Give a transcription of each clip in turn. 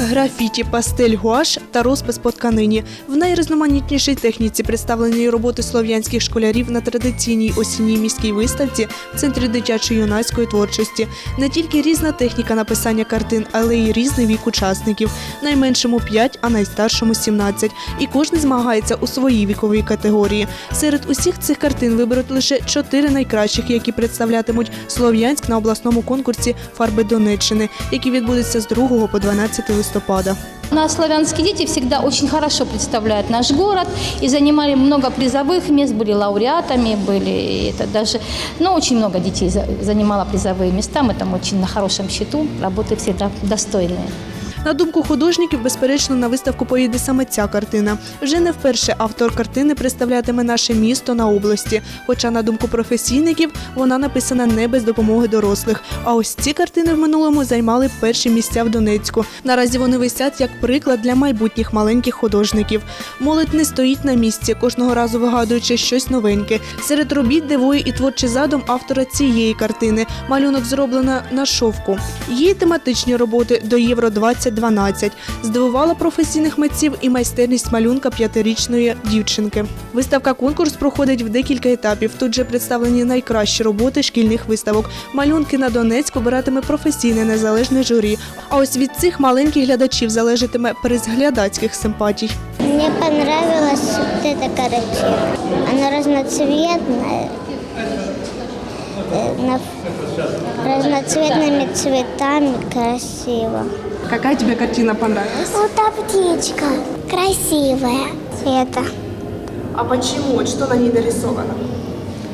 Графіті, пастель, гуаш та розпис по тканині. В найрізноманітнішій техніці представлені роботи слов'янських школярів на традиційній осінній міській виставці в центрі дитячо-юнацької творчості. Не тільки різна техніка написання картин, але й різний вік учасників. Найменшому 5, а найстаршому 17. І кожен змагається у своїй віковій категорії. Серед усіх цих картин виберуть лише чотири найкращих, які представлятимуть Слов'янськ на обласному конкурсі Фарби Донеччини, який відбудеться з 2 по 12 листопада У нас славянские дети всегда очень хорошо представляют наш город и занимали много призовых мест, были лауреатами, были и это даже, ну, очень много детей за- занимало призовые места, мы там очень на хорошем счету, работы всегда достойные. На думку художників, безперечно, на виставку поїде саме ця картина. Вже не вперше автор картини представлятиме наше місто на області. Хоча, на думку професійників, вона написана не без допомоги дорослих. А ось ці картини в минулому займали перші місця в Донецьку. Наразі вони висять як приклад для майбутніх маленьких художників. Молодь не стоїть на місці, кожного разу вигадуючи щось новеньке. Серед робіт дивує і творчий задум автора цієї картини. Малюнок зроблено на шовку. Її тематичні роботи до Євро 2012 здивувала професійних митців і майстерність малюнка п'ятирічної дівчинки. Виставка конкурс проходить в декілька етапів. Тут же представлені найкращі роботи шкільних виставок. Малюнки на Донецьк обиратиме професійне незалежне журі. А ось від цих маленьких глядачів залежатиме приз глядацьких симпатій. Мне понравилась вот эта картина. Она разноцветная, на- разноцветными цветами красиво. Яка тобі картина понравилась? Вот та птичка красивая. Это А чому? Що на ній нарисовано?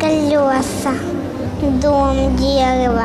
колеса, дом, дерево.